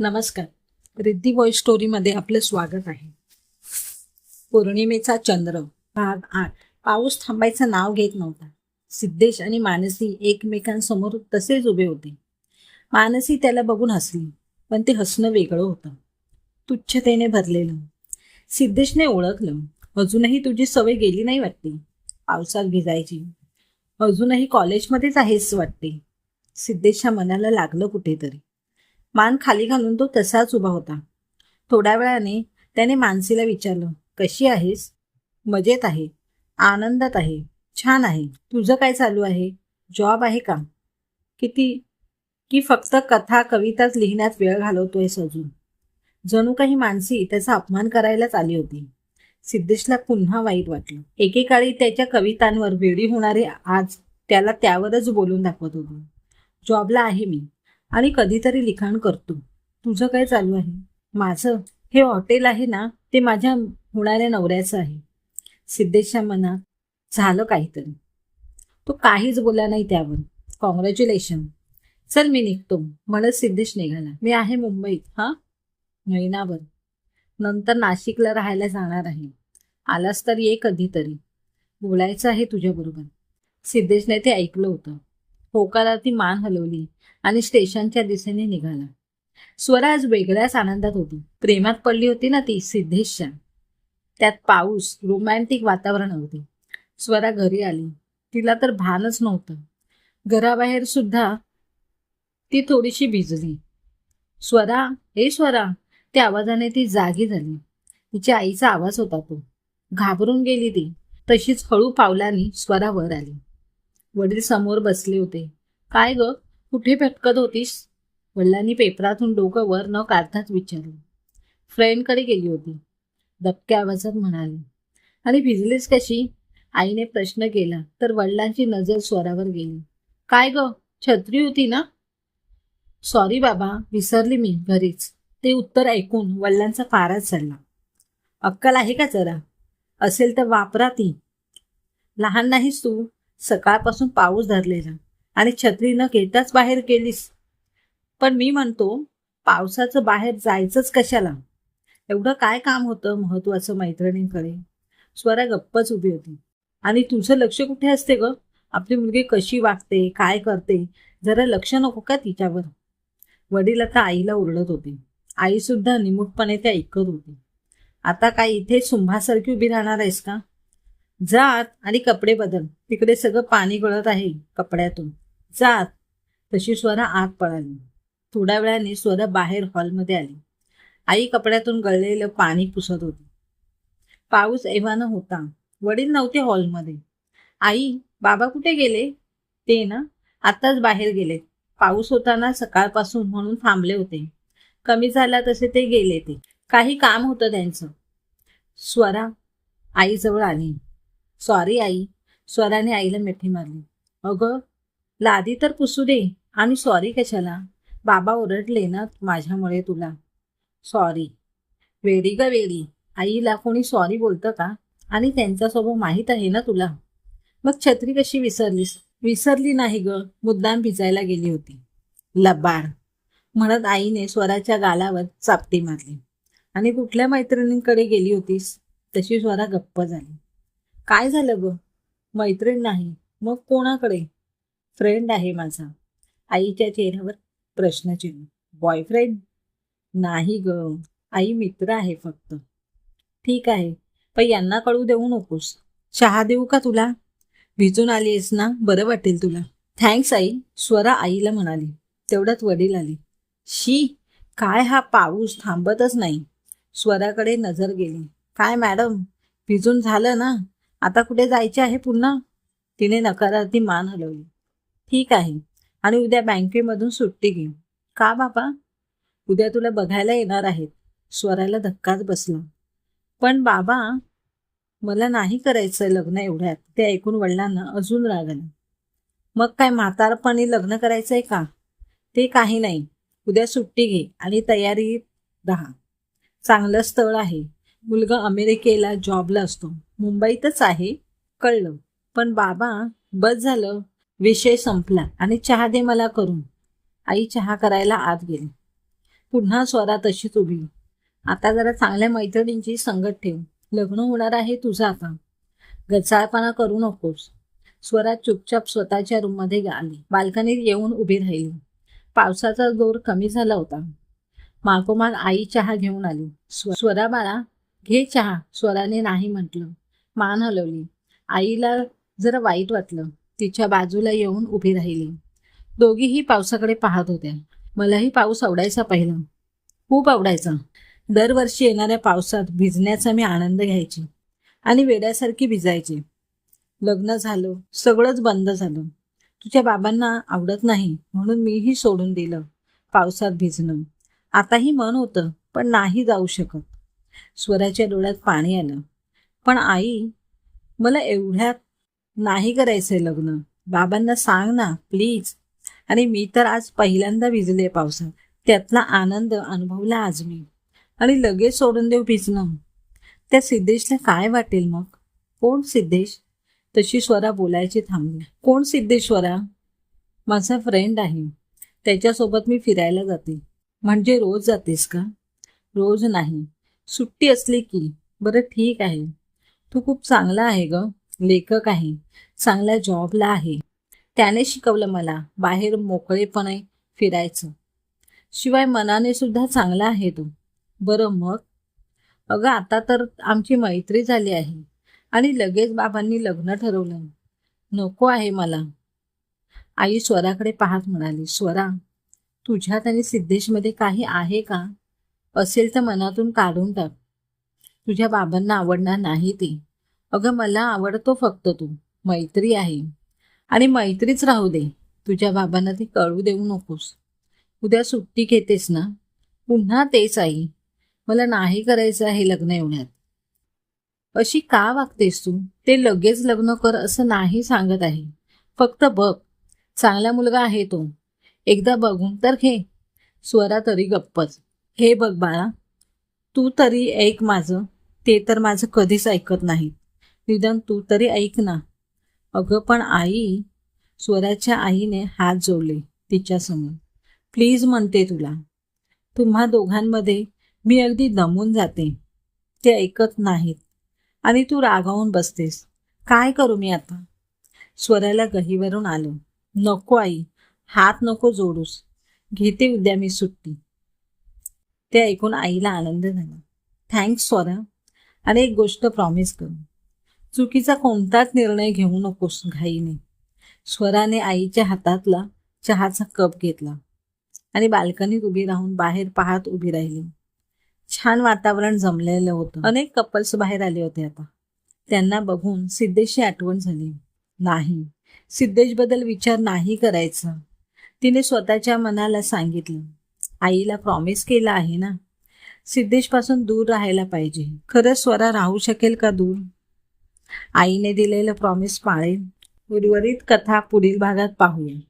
नमस्कार. रिद्धी व्हॉइस स्टोरीमध्ये आपलं स्वागत आहे. पौर्णिमेचा चंद्र भाग आठ. पाऊस थांबायचं नाव घेत नव्हता. सिद्धेश आणि मानसी एकमेकांसमोर तसेच उभे होते. मानसी त्याला बघून हसली पण ते हसणं वेगळं होतं. तुच्छतेने भरलेलं. सिद्धेशने ओळखलं अजूनही तुझी सवय गेली नाही वाटते. पावसात भिजायची. अजूनही कॉलेजमध्येच आहेस वाटते. सिद्धेशच्या मनाला लागलं कुठेतरी. मान खाली घालून तो तसाच उभा होता. थोड्या वेळाने त्याने मानसीला विचारलं कशी आहेस? मजेत आहे. आनंदात आहे. छान आहे. तुझं काय चालू आहे? जॉब आहे का? किती की फक्त कथा कविताच लिहिण्यात वेळ घालवतोयस अजून. जणू काही मानसी त्याचा अपमान करायलाच आली होती. सिद्धेशला पुन्हा वाईट वाटलं. एकेकाळी त्याच्या कवितांवर वेडी होणारे आज त्याला त्यावरच बोलून दाखवत होतो. जॉबला आहे मी. आणि कधीतरी लिखाण करतो. तुझं काय चालू आहे? माझं? हे हॉटेल आहे ना ते माझ्या होणाऱ्या नवऱ्याचं आहे. सिद्धेशच्या मनात झालं काहीतरी. तो काहीच बोला नाही त्यावर. कॉंग्रॅच्युलेशन चल मी निघतो. म्हणत सिद्धेश निघाला. मी आहे मुंबईत. हा? महिनाभर नंतर नाशिकला राहायला जाणार आहे. आलास तर ये कधीतरी. बोलायचं आहे तुझ्याबरोबर. सिद्धेशने ते ऐकलं होतं. होकारार्थी मान हलवली आणि स्टेशनच्या दिशेने निघाला. स्वरा आज वेगळ्याच आनंदात होती. प्रेमात पडली होती ना ती सिद्धेशच्या त्यात पाऊस रोमॅन्टिक वातावरण होते. स्वरा घरी आली. तिला तर भानच नव्हतं. घराबाहेर सुद्धा ती थोडीशी भिजली. स्वरा हे स्वरा त्या आवाजाने ती जागी झाली. तिच्या आईचा आवाज होता तो. घाबरून गेली ती. तशीच हळू पावलांनी स्वरा वर आली. वडील समोर बसले होते. काय ग? कुठे भटकत होतीस? वडिलांनी पेपरातून डोकं वर न काढताच विचारलं. फ्रेंडकडे गेली होती. दबक्या आवाजात म्हणाली आणि भिजलीस कशी? आईने प्रश्न केला तर वडिलांची नजर स्वरावर गेली. काय ग? छत्री होती ना? सॉरी बाबा विसरली मी घरीच. ते उत्तर ऐकून वडिलांचा फारच चालला अक्कल आहे का जरा? असेल तर वापरा ती. लहान नाहीस तू. सकाळपासून पाऊस धरलेला आणि छत्री न घेताच बाहेर गेलीस. पण मी म्हणतो पावसाचं बाहेर जायचंच कशाला? एवढं काय काम होतं महत्वाचं मैत्रिणींकडे? स्वरा गप्पच उभी होती. आणि तुझं लक्ष कुठे असते ग? आपली मुलगी कशी वागते काय करते? जरा लक्ष नको का तिच्यावर? वडील आता आईला ओरडत होते. आई सुद्धा निमूटपणे ते ऐकत होती. आता काय इथे सुंभासारखी उभी राहणार आहेस का? जात आणि कपडे बदल. तिकडे सगळं पाणी गळत आहे कपड्यातून. जात. तशी स्वरा आत पळाली. थोड्या वेळाने स्वरा बाहेर हॉलमध्ये आली. आई कपड्यातून गळलेलं पाणी पुसत होती. पाऊस एव्हानं होता. वडील नव्हते हॉलमध्ये. आई बाबा कुठे गेले? ते ना आताच बाहेर गेले पाऊस होताना सकाळपासून म्हणून थांबले होते. कमी झाला तसे ते गेले ते. काही काम होतं त्यांचं. स्वरा आईजवळ आली. Sorry I. स्वराने आईला मिठी मारली. अगं लादी तर पुसू दे. आणि सॉरी कशाला? बाबा ओरडले ना माझ्यामुळे तुला. सॉरी वेडी ग वेडी. आईला कोणी सॉरी बोलतं का? आणि त्यांचा स्वभाव माहीत आहे ना तुला? मग छत्री कशी विसरलीस? विसरली नाही ग. मुद्दाम भिजायला गेली होती. लबाड. म्हणत आईने स्वराच्या गालावर चापटी मारली. आणि कुठल्या मैत्रिणींकडे गेली होतीस? तशी स्वरा गप्प झाली. काय झालं ग? मैत्रीण नाही मग कोणाकडे? फ्रेंड आहे माझा. आईच्या चेहऱ्यावर प्रश्नचिन्ह बॉयफ्रेंड नाही ग. आई मित्र आहे फक्त. ठीक आहे पण यांना कळू देऊ नकोस. चहा देऊ का तुला? भिजून आली आहेस ना? बरं वाटेल तुला. थँक्स आई. स्वरा आईला म्हणाली. तेवढ्यात वडील आले. शी काय हा पाऊस? थांबतच नाही. स्वराकडे नजर गेली. काय मॅडम? भिजून झालं ना? आता कुठे जायचे आहे पुन्हा? तिने नकारार्थी मान हलवली. ठीक आहे. आणि उद्या बँकेमधून सुट्टी घे का बाबा? उद्या तुला बघायला येणार आहेत. स्वराला धक्काच बसला. पण बाबा मला नाही करायचं लग्न एवढ्यात. ते ऐकून वडिलांना अजून राग आला. मग काय म्हातारपणी लग्न करायचं आहे का? ते काही नाही. उद्या सुट्टी घे आणि तयारीत राहा. चांगलं स्थळ आहे. मुलगा अमेरिकेला जॉबला असतो. मुंबईतच आहे. कळलं. पण बाबा बस झालं. विषय संपला आणि चहा दे मला करून. आई चहा करायला आत गेली. पुन्हा स्वरा तशीच उभी. आता जरा चांगल्या मैत्रिणींची संगत ठेव. लग्न होणार आहे तुझं आता. गचाळपणा करू नकोस. स्वरात चुपचाप स्वतःच्या रूममध्ये आली. बाल्कनीत येऊन उभी राहिली. पावसाचा जोर कमी झाला होता. मागोमाग आई चहा घेऊन आली. स्व- स्वरा बाळा घे चहा. स्वराने नाही म्हटलं. मान हलवली. आईला जरा वाईट वाटलं तिच्या बाजूला येऊन उभी राहिली. दोघीही पावसाकडे पाहत होत्या. मलाही पाऊस आवडायचा पहिला. खूप आवडायचा. दरवर्षी येणाऱ्या पावसात भिजण्याचा मी आनंद घ्यायची. आणि वेड्यासारखी भिजायची. लग्न झालं सगळंच बंद झालं. तुझ्या बाबांना आवडत नाही म्हणून मीही सोडून दिलं. पावसात भिजणं. आताही मन होतं पण नाही जाऊ शकत. स्वराच्या डोळ्यात पाणी आलं. पण आई मला एवढ्यात नाही करायचंय लग्न. बाबांना सांग ना प्लीज. आणि मी तर आज पहिल्यांदा भिजले पावसात. त्यातला आनंद अनुभवला आज मी. आणि लगेच सोडून देऊ भिजणं. त्या सिद्धेशला काय वाटेल मग? कोण सिद्धेश? तशी स्वरा बोलायची थांबली. कोण सिद्धेश्वरा माझा फ्रेंड आहे. त्याच्यासोबत मी फिरायला जाते. म्हणजे रोज जातेस का? रोज नाही. सुट्टी असली की. बरं ठीक आहे. तू खूप चांगला आहे ग लेखक आहे. चांगल्या जॉबला आहे. त्याने शिकवलं मला बाहेर मोकळेपणे फिरायचं. शिवाय मनाने सुद्धा चांगला आहे तो. बरं मग? अगं आता तर आमची मैत्री झाली आहे. आणि लगेच बाबांनी लग्न ठरवलं. नको आहे मला. आई स्वराकडे पाहत म्हणाली स्वरा तुझ्यात आणि सिद्धेशमध्ये काही आहे का? असेल तर मनातून काढून टाक. तुझ्या बाबांना आवडणार नाही ते. अगं मला आवडतो फक्त तू. मैत्री आहे. आणि मैत्रीच राहू दे. तुझ्या बाबांना ती कळू देऊ नकोस. उद्या सुट्टी घेतेस ना? पुन्हा तेच आई. मला नाही करायचं आहे लग्न एवढ्यात. अशी का वागतेस तू? ते लगेच लग्न कर असं नाही सांगत आहे. फक्त बघ. चांगला मुलगा आहे तो. एकदा बघून तर घे. स्वरा तरी गप्पच. हे बघ बाळा तू तरी ऐक माझं. ते तर माझं कधीच ऐकत नाही निदान तू तरी ऐक ना. अगं पण आई स्वराच्या आईने हात जोडले तिच्यासमोर प्लीज म्हणते तुला तुम्हा दोघांमध्ये मी अगदी दमून जाते. ते ऐकत नाहीत. आणि तू रागावून बसतेस. काय करू मी आता? स्वराला गहीवरून आलो. नको आई हात नको जोडूस. घेते उद्या मी सुट्टी. ते ऐकून आईला आनंद झाला. थँक्स स्वरा. आणि एक गोष्ट प्रॉमिस कर. चुकीचा कोणताच निर्णय घेऊ नकोस घाईने. स्वराने आईच्या हातातला चहाचा कप घेतला आणि बाल्कनीत उभी राहून बाहेर पाहत उभी राहिली. छान वातावरण जमलेलं होतं. अनेक कपल्स बाहेर आले होते आता. त्यांना बघून सिद्धेशची आठवण झाली. नाही सिद्धेशबद्दल विचार नाही करायचा. तिने स्वतःच्या मनाला सांगितलं. आईला प्रॉमिस केला आहे ना? सिद्धेशपासून दूर राहायला पाहिजे. खरंच स्वरा राहू शकेल का दूर? आईने दिलेलं प्रॉमिस पाळेल उर्वरित कथा पुढील भागात पाहूया.